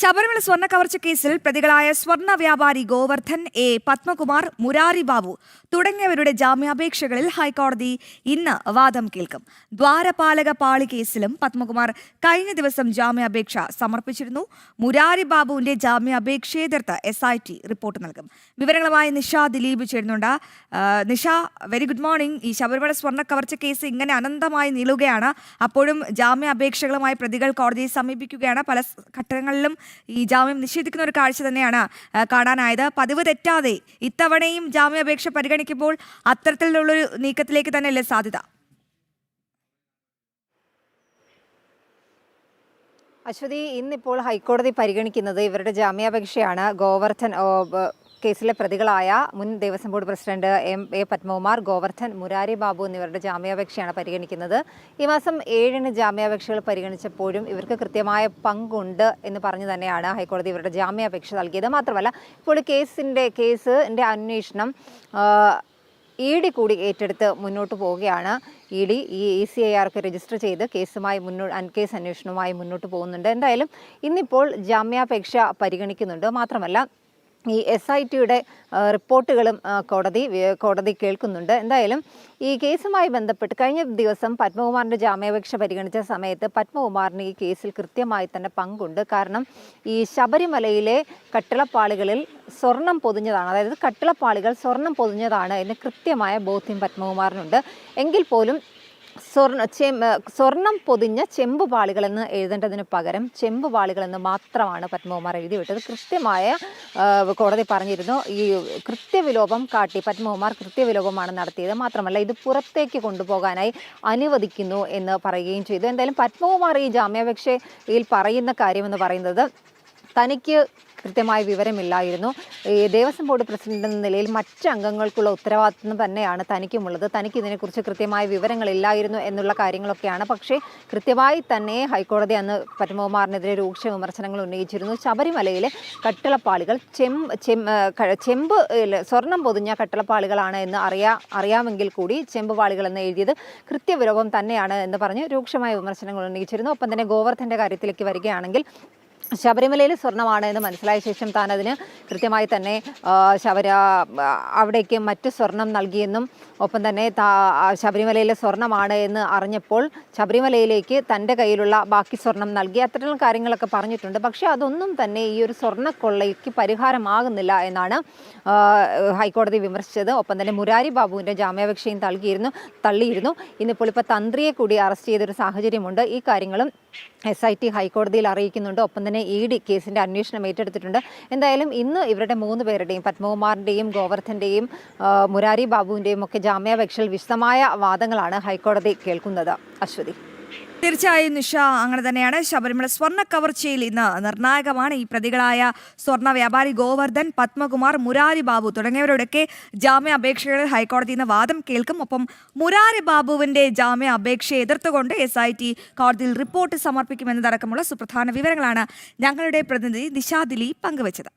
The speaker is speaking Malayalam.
ശബരിമല സ്വർണ കവർച്ച കേസിൽ പ്രതികളായ സ്വർണ വ്യാപാരി ഗോവർദ്ധൻ എ. പത്മകുമാർ മുരാരി ബാബു തുടങ്ങിയവരുടെ ജാമ്യാപേക്ഷകളിൽ ഹൈക്കോടതി ഇന്ന് വാദം കേൾക്കും. ദ്വാരപാലക പാളി കേസിലും പത്മകുമാർ കഴിഞ്ഞ ദിവസം ജാമ്യാപേക്ഷ സമർപ്പിച്ചിരുന്നു. മുരാരി ബാബുവിന്റെ ജാമ്യാപേക്ഷയെ എതിർത്ത് എസ് ഐ ടി റിപ്പോർട്ട് നൽകും. വിവരങ്ങളുമായി നിഷ ദിലീപ് ചേരുന്നുണ്ട്. നിഷ വെരി ഗുഡ് മോർണിംഗ് ഈ ശബരിമല സ്വർണ കവർച്ച കേസ് ഇങ്ങനെ അനന്തമായി നീളുകയാണ്. അപ്പോഴും ജാമ്യാപേക്ഷകളുമായി പ്രതികൾ കോടതിയെ സമീപിക്കുകയാണ്. പല ഘട്ടങ്ങളിലും ഈ ജാമ്യം നിഷേധിക്കുന്ന ഒരു കാഴ്ച തന്നെയാണ് കാണാനായത്. പതിവ് തെറ്റാതെ ഇത്തവണയും ജാമ്യാപേക്ഷ പരിഗണിക്കുമ്പോൾ അത്തരത്തിലുള്ളൊരു നീക്കത്തിലേക്ക് തന്നെയല്ലേ സാധ്യത? അശ്വതി ഇന്നിപ്പോൾ ഹൈക്കോടതി പരിഗണിക്കുന്നത് ഇവരുടെ ജാമ്യാപേക്ഷയാണ് ഗോവർദ്ധൻ കേസിലെ പ്രതികളായ മുൻ Devaswom board president M A Padmakumar Govardhan Murari Babu എന്നിവരുടെ ജാമ്യാപേക്ഷയാണ് പരിഗണിക്കുന്നത്. ഈ മാസം ഏഴിന് ജാമ്യാപേക്ഷകൾ പരിഗണിച്ചപ്പോഴും ഇവർക്ക് കൃത്യമായ പങ്കുണ്ട് എന്ന് പറഞ്ഞു തന്നെയാണ് ഹൈക്കോടതി ഇവരുടെ ജാമ്യാപേക്ഷ നൽകിയത്. മാത്രമല്ല ഇപ്പോൾ കേസിന്റെ കേസിന്റെ അന്വേഷണം ഇ ഡി കൂടി ഏറ്റെടുത്ത് മുന്നോട്ട് പോവുകയാണ്. ഇ ഡി ഈ ഇ സി ഐ ആർക്ക് രജിസ്റ്റർ ചെയ്ത് കേസുമായി മുന്നോട്ട് കേസ് അന്വേഷണവുമായി മുന്നോട്ട് പോകുന്നുണ്ട്. എന്തായാലും ഇന്നിപ്പോൾ ജാമ്യാപേക്ഷ പരിഗണിക്കുന്നുണ്ട്. മാത്രമല്ല ഈ എസ് ഐ ടിയുടെ റിപ്പോർട്ടുകളും കോടതി കോടതി കേൾക്കുന്നുണ്ട്. എന്തായാലും ഈ കേസുമായി ബന്ധപ്പെട്ട് കഴിഞ്ഞ ദിവസം പത്മകുമാറിന്റെ ജാമ്യാപേക്ഷ പരിഗണിച്ച സമയത്ത് പത്മകുമാറിന് ഈ കേസിൽ കൃത്യമായി തന്നെ പങ്കുണ്ട്. കാരണം ഈ ശബരിമലയിലെ കട്ടിളപ്പാളികളിൽ സ്വർണം പൊതിഞ്ഞതാണ്. അതായത് കട്ടിളപ്പാളികൾ സ്വർണം പൊതിഞ്ഞതാണ് എന്ന് കൃത്യമായ ബോധ്യം പത്മകുമാറിനുണ്ട്. എങ്കിൽ പോലും സ്വർണ സ്വർണം പൊതിഞ്ഞ ചെമ്പ് പാളികളെന്ന് എഴുതേണ്ടതിന് പകരം ചെമ്പ് പാളികളെന്ന് മാത്രമാണ് പത്മകുമാർ എഴുതി വിട്ടത് കൃത്യമായ കോടതി പറഞ്ഞിരുന്നു ഈ കൃത്യവിലോപം കാട്ടി പത്മകുമാർ കൃത്യവിലോപമാണ് നടത്തിയത്. മാത്രമല്ല ഇത് പുറത്തേക്ക് കൊണ്ടുപോകാനായി അനുവദിക്കുന്നു എന്ന് പറയുകയും ചെയ്തു. എന്തായാലും പത്മകുമാർ ഈ ജാമ്യാപേക്ഷയിൽ പറയുന്ന കാര്യമെന്ന് പറയുന്നത് തനിക്ക് കൃത്യമായ വിവരമില്ലായിരുന്നു. ദേവസ്വം ബോർഡ് പ്രസിഡന്റ് എന്ന നിലയിൽ മറ്റ് അംഗങ്ങൾക്കുള്ള ഉത്തരവാദിത്വം തന്നെയാണ് തനിക്കുമുള്ളത്. തനിക്ക് ഇതിനെക്കുറിച്ച് കൃത്യമായ വിവരങ്ങളില്ലായിരുന്നു എന്നുള്ള കാര്യങ്ങളൊക്കെയാണ്. പക്ഷേ കൃത്യമായി തന്നെ ഹൈക്കോടതി അന്ന് പത്മകുമാറിനെതിരെ രൂക്ഷ വിമർശനങ്ങൾ ഉന്നയിച്ചിരുന്നു. ശബരിമലയിലെ കട്ടിളപ്പാളികൾ ചെമ്പ് ഇല്ല, സ്വർണം പൊതിഞ്ഞ കട്ടിളപ്പാളികളാണ് എന്ന് അറിയാ അറിയാമെങ്കിൽ കൂടി ചെമ്പ് പാളികൾ എന്ന് എഴുതിയത് കൃത്യവിരോധം തന്നെയാണ് എന്ന് പറഞ്ഞ് രൂക്ഷമായ വിമർശനങ്ങൾ ഉന്നയിച്ചിരുന്നു. ഒപ്പം തന്നെ ഗോവർദ്ധന്റെ കാര്യത്തിലേക്ക് വരികയാണെങ്കിൽ ശബരിമലയിൽ സ്വർണമാണ് എന്ന് മനസ്സിലായ ശേഷം താൻ അതിന് കൃത്യമായി തന്നെ ശബര അവിടേക്ക് മറ്റ് സ്വർണം നൽകിയെന്നും ഒപ്പം തന്നെ ശബരിമലയിലെ സ്വർണമാണ് എന്ന് അറിഞ്ഞപ്പോൾ ശബരിമലയിലേക്ക് തന്റെ കയ്യിലുള്ള ബാക്കി സ്വർണം നൽകി. അത്തരം കാര്യങ്ങളൊക്കെ പറഞ്ഞിട്ടുണ്ട്. പക്ഷേ അതൊന്നും തന്നെ ഈ ഒരു സ്വർണക്കൊള്ളയ്ക്ക് പരിഹാരമാകുന്നില്ല എന്നാണ് ഹൈക്കോടതി വിമർശിച്ചത്. ഒപ്പം തന്നെ മുരാരി ബാബുവിന്റെ ജാമ്യാപേക്ഷയും നൽകിയിരുന്നു തള്ളിയിരുന്നു. ഇന്നിപ്പോൾ ഇപ്പോൾ തന്ത്രിയെ കൂടി അറസ്റ്റ് ചെയ്തൊരു സാഹചര്യമുണ്ട്. ഈ കാര്യങ്ങളും എസ് ഐ ടി ഹൈക്കോടതിയിൽ അറിയിക്കുന്നുണ്ട്. ഒപ്പം തന്നെ ഇ ഡി കേസിന്റെ അന്വേഷണം ഏറ്റെടുത്തിട്ടുണ്ട്. എന്തായാലും ഇന്ന് ഇവരുടെ മൂന്ന് പേരുടെയും പത്മകുമാറിന്റെയും ഗോവർദ്ധന്റെയും മുരാരി ബാബുവിന്റെയും ഒക്കെ ജാമ്യാപേക്ഷയിൽ വിശദമായ വാദങ്ങളാണ് ഹൈക്കോടതി കേൾക്കുന്നത്. അശ്വതി. തീർച്ചയായും നിഷ അങ്ങനെ തന്നെയാണ് ശബരിമല സ്വർണ കവർച്ചയിൽ ഇന്ന് നിർണായകമാണ്. ഈ പ്രതികളായ സ്വർണ വ്യാപാരി ഗോവർദ്ധൻ പത്മകുമാർ മുരാരി ബാബു തുടങ്ങിയവരോടൊക്കെ ജാമ്യാപേക്ഷകളിൽ ഹൈക്കോടതി ഇന്ന് വാദം കേൾക്കും. ഒപ്പം മുരാരി ബാബുവിന്റെ ജാമ്യ അപേക്ഷയെ എതിർത്തുകൊണ്ട് എസ് ഐ ടി കോടതിയിൽ റിപ്പോർട്ട് സമർപ്പിക്കുമെന്നതടക്കമുള്ള സുപ്രധാന വിവരങ്ങളാണ് ഞങ്ങളുടെ പ്രതിനിധി ദിലീപ് പങ്കുവച്ചത്.